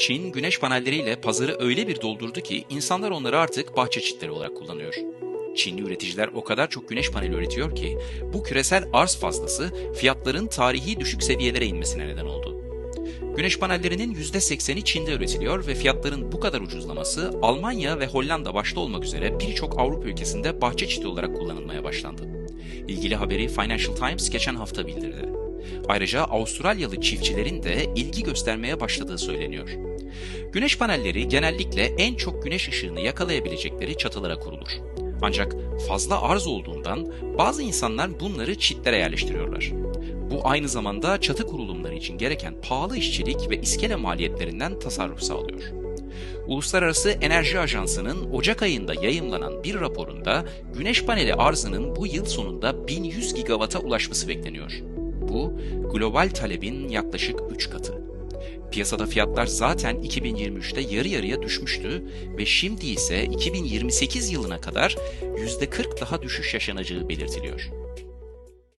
Çin güneş panelleriyle pazarı öyle bir doldurdu ki insanlar onları artık bahçe çitleri olarak kullanıyor. Çinli üreticiler o kadar çok güneş paneli üretiyor ki bu küresel arz fazlası fiyatların tarihi düşük seviyelere inmesine neden oldu. Güneş panellerinin %80'i Çin'de üretiliyor ve fiyatların bu kadar ucuzlaması Almanya ve Hollanda başta olmak üzere birçok Avrupa ülkesinde bahçe çiti olarak kullanılmaya başlandı. İlgili haberi Financial Times geçen hafta bildirdi. Ayrıca Avustralyalı çiftçilerin de ilgi göstermeye başladığı söyleniyor. Güneş panelleri genellikle en çok güneş ışığını yakalayabilecekleri çatılara kurulur. Ancak fazla arz olduğundan bazı insanlar bunları çitlere yerleştiriyorlar. Bu aynı zamanda çatı kurulumları için gereken pahalı işçilik ve iskele maliyetlerinden tasarruf sağlıyor. Uluslararası Enerji Ajansı'nın Ocak ayında yayımlanan bir raporunda güneş paneli arzının bu yıl sonunda 1100 gigawata ulaşması bekleniyor. Bu global talebin yaklaşık 3 katı. Piyasada fiyatlar zaten 2023'te yarı yarıya düşmüştü ve şimdi ise 2028 yılına kadar %40 daha düşüş yaşanacağı belirtiliyor.